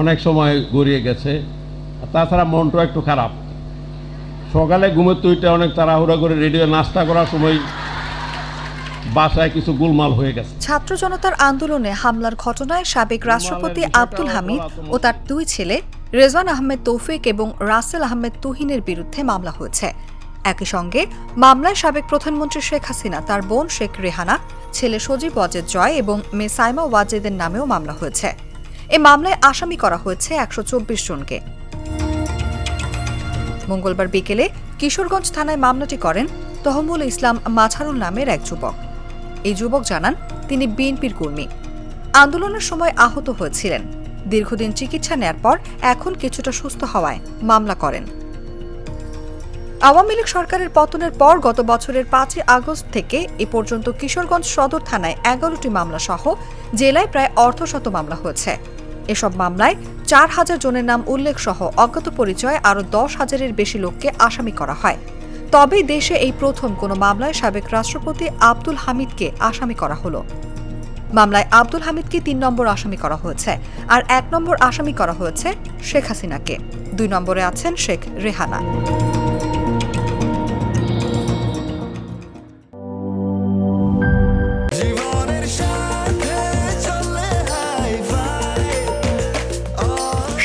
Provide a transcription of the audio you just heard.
অনেক সময় গড়িয়ে গেছে। তাছাড়া মনটা একটু খারাপ। সকালে ঘুমের তুইটা অনেক তাড়াহুড়া করে রেডিও নাস্তা করার সময় বাসায় কিছু গোলমাল হয়ে গেছে। ছাত্র জনতার আন্দোলনে হামলার ঘটনায় সাবেক রাষ্ট্রপতি আব্দুল হামিদ ও তার দুই ছেলে রেজওয়ান আহমেদ তৌফিক এবং রাসেল আহমেদ তুহিনের বিরুদ্ধে মামলা হয়েছে। একই সঙ্গে মামলায় সাবেক প্রধানমন্ত্রী শেখ হাসিনা, তার বোন শেখ রেহানা, ছেলে সজীব ওয়াজেদ জয় এবং মেয়ে সাইমা ওয়াজেদের নামেও মামলা হয়েছে। এ মামলায় আসামি করা হয়েছে একশো চব্বিশ জনকে। মঙ্গলবার বিকেলে কিশোরগঞ্জ থানায় মামলাটি করেন তহমুল ইসলাম মাছারুল নামের এক যুবক। এই যুবক জানান, তিনি বিএনপির কর্মী। আন্দোলনের সময় আহত হয়েছিলেন। দীর্ঘদিন চিকিৎসা নেয়ার পর এখন কিছুটা সুস্থ হওয়ায় মামলা করেন। আওয়ামী লীগ সরকারের পতনের পর গত বছরের পাঁচই আগস্ট থেকে এ পর্যন্ত কিশোরগঞ্জ সদর থানায় এগারোটি মামলা সহ জেলায় প্রায় অর্ধশত মামলা হয়েছে। এসব মামলায় চার হাজার জনের নাম উল্লেখ সহ অজ্ঞাত পরিচয় আরও দশ হাজারের বেশি লোককে আসামি করা হয়। তবে দেশে এই প্রথম কোনো মামলায় সাবেক রাষ্ট্রপতি আব্দুল হামিদকে আসামি করা হলো। মামলায় আব্দুল হামিদকে তিন নম্বর আসামি করা হয়েছে আর এক নম্বর আসামি করা হয়েছে শেখ হাসিনাকে। দুই নম্বরে আছেন শেখ রেহানা।